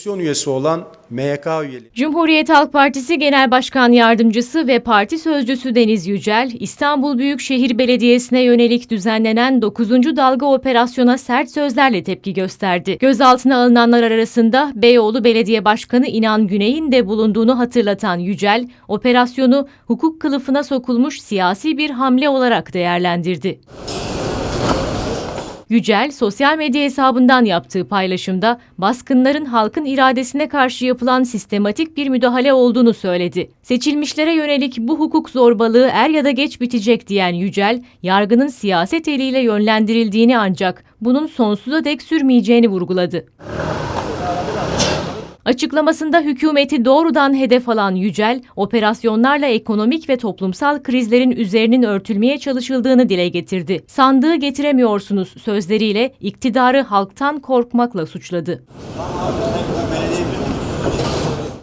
komisyon üyesi olan MYK üyeleri. Cumhuriyet Halk Partisi Genel Başkan Yardımcısı ve Parti Sözcüsü Deniz Yücel, İstanbul Büyükşehir Belediyesi'ne yönelik düzenlenen 9. dalga operasyona sert sözlerle tepki gösterdi. Gözaltına alınanlar arasında Beyoğlu Belediye Başkanı İnan Güney'in de bulunduğunu hatırlatan Yücel, operasyonu hukuk kılıfına sokulmuş siyasi bir hamle olarak değerlendirdi. Yücel, sosyal medya hesabından yaptığı paylaşımda baskınların halkın iradesine karşı yapılan sistematik bir müdahale olduğunu söyledi. Seçilmişlere yönelik bu hukuk zorbalığı er ya da geç bitecek diyen Yücel, yargının siyaset eliyle yönlendirildiğini ancak bunun sonsuza dek sürmeyeceğini vurguladı. Açıklamasında hükümeti doğrudan hedef alan Yücel, operasyonlarla ekonomik ve toplumsal krizlerin üzerinin örtülmeye çalışıldığını dile getirdi. Sandığı getiremiyorsunuz sözleriyle iktidarı halktan korkmakla suçladı.